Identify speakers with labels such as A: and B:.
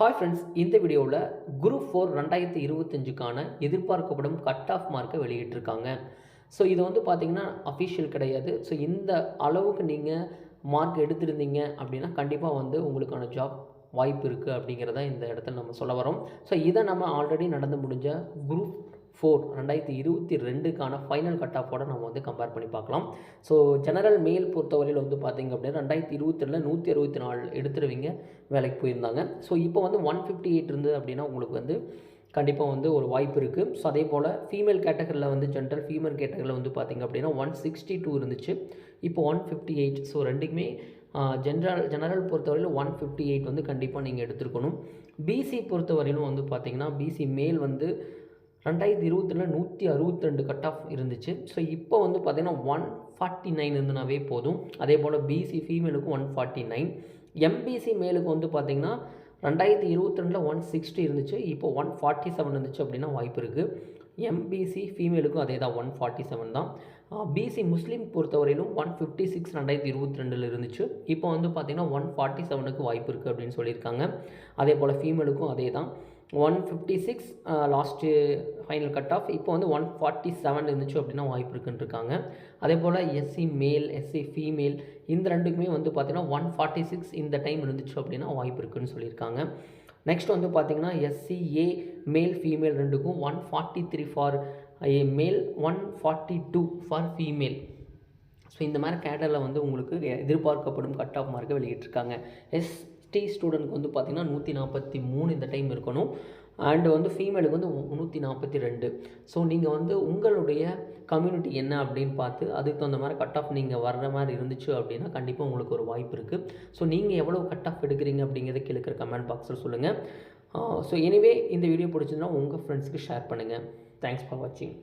A: Hi friends இந்த வீடியோவில் group four ரெண்டாயிரத்தி இருபத்தஞ்சுக்கான எதிர்பார்க்கப்படும் கட் ஆஃப் மார்க்கை வெளியிட்டிருக்காங்க. ஸோ இது வந்து பார்த்திங்கன்னா அஃபிஷியல் கிடையாது. ஸோ இந்த அளவுக்கு நீங்கள் மார்க் எடுத்திருந்தீங்க அப்படின்னா கண்டிப்பாக வந்து உங்களுக்கான ஜாப் வாய்ப்பு இருக்குது அப்படிங்கிறத இந்த இடத்துல நம்ம சொல்ல வரோம். ஸோ இதை நம்ம ஆல்ரெடி நடந்து முடிஞ்ச குரூப் ஃபோர் ரெண்டாயிரத்தி இருபத்தி ரெண்டுக்கான ஃபைனல் கட் ஆஃபோட நம்ம வந்து கம்பேர் பண்ணி பார்க்கலாம். ஸோ ஜெனரல் மேல் பொறுத்தவரையில் வந்து பார்த்திங்க அப்படின்னா ரெண்டாயிரத்தி இருபத்தி ரெண்டில் நூற்றி அறுபத்தி நாலு எடுத்துருவீங்க வேலைக்கு போயிருந்தாங்க. ஸோ இப்போ வந்து ஒன் ஃபிஃப்டி எயிட் இருந்தது அப்படின்னா உங்களுக்கு வந்து கண்டிப்பாக வந்து ஒரு வாய்ப்பு இருக்குது ஸோ அதே போல் ஃபீமேல் கேட்டகரியில் வந்து ஜென்ரல் ஃபீமேல் கேட்டகரியில் வந்து பார்த்திங்க அப்படின்னா ஒன் சிக்ஸ்டி டூ இருந்துச்சு. இப்போ ஒன் ஃபிஃப்டி எயிட் ஸோ ரெண்டுக்குமே ஜென்ரல் ஜெனரல் பொறுத்தவரையிலும் ஒன் ஃபிஃப்டி எயிட் வந்து கண்டிப்பாக நீங்கள் எடுத்துருக்கணும். பிசி பொறுத்தவரையிலும் வந்து பார்த்திங்கன்னா பிசி மேல் வந்து ரெண்டாயிரத்தி இருபத்தில் நூற்றி அறுபத்தி ரெண்டு கட் ஆஃப் இருந்துச்சு. ஸோ இப்போ வந்து பார்த்திங்கன்னா ஒன் ஃபார்ட்டி நைன் இருந்துனாவே போதும். அதே போல் பிசி ஃபீமேலுக்கு ஒன் ஃபார்ட்டி நைன் எம்பிசி மேலுக்கு வந்து பார்த்திங்கன்னா ரெண்டாயிரத்தி இருபத்தி ரெண்டில் ஒன் சிக்ஸ்டி இருந்துச்சு. இப்போ ஒன் ஃபார்ட்டி செவன் இருந்துச்சு அப்படின்னா வாய்ப்பு இருக்குது எம்பிசி ஃபீமேலுக்கும் அதே தான் ஒன் ஃபார்ட்டி செவன் தான். பிசி முஸ்லீம் பொறுத்தவரையிலும் ஒன் ஃபிஃப்டி சிக்ஸ் ரெண்டாயிரத்தி இருபத்தி ரெண்டில் இருந்துச்சு. இப்போ வந்து பார்த்திங்கன்னா ஒன் ஃபார்ட்டி செவனுக்கு வாய்ப்பு இருக்குது அப்படின்னு சொல்லியிருக்காங்க. அதே போல் ஃபீமேலுக்கும் அதே தான். One fifty six last final cut off இப்போ வந்து ஒன் ஃபார்ட்டி செவன் இருந்துச்சு அப்படின்னா வாய்ப்பு இருக்குன்னு இருக்காங்க அதே போல் எஸ்சி மேல் எஸ்சி ஃபீமேல் இந்த ரெண்டுக்குமே வந்து பார்த்திங்கன்னா ஒன் ஃபார்ட்டி சிக்ஸ் இந்த டைம் இருந்துச்சு அப்படின்னா வாய்ப்பு இருக்குன்னு சொல்லியிருக்காங்க. நெக்ஸ்ட் வந்து பார்த்திங்கன்னா எஸ்சிஏ மேல் ஃபீமேல் ரெண்டுக்கும் one forty three for a male one forty two for female so இந்த மாதிரி கேட்டரில் வந்து உங்களுக்கு எதிர்பார்க்கப்படும் கட் ஆஃப் மார்க்கை வெளியிட்டிருக்காங்க. எஸ் எஸ்டி ஸ்டூடெண்ட்க்கு வந்து பார்த்திங்கன்னா நூற்றி நாற்பத்தி மூணு இந்த டைம் இருக்கணும். அண்டு வந்து ஃபீமேலுக்கு வந்து நூற்றி நாற்பத்தி ரெண்டு. ஸோ நீங்கள் வந்து உங்களுடைய கம்யூனிட்டி என்ன அப்படின்னு பார்த்து அதுக்கு தகுந்த மாதிரி கட் ஆஃப் நீங்கள் வர்ற மாதிரி இருந்துச்சு அப்படின்னா கண்டிப்பாக உங்களுக்கு ஒரு வாய்ப்பு இருக்குது ஸோ நீங்கள் எவ்வளோ கட் ஆஃப் எடுக்கிறீங்க அப்படிங்கிறத கீழே கமெண்ட் பாக்ஸில் சொல்லுங்கள் ஸோ எனிவே இந்த வீடியோ பிடிச்சிருந்தா உங்கள் ஃப்ரெண்ட்ஸ்க்கு ஷேர் பண்ணுங்கள் தேங்க்ஸ் ஃபார் வாட்சிங்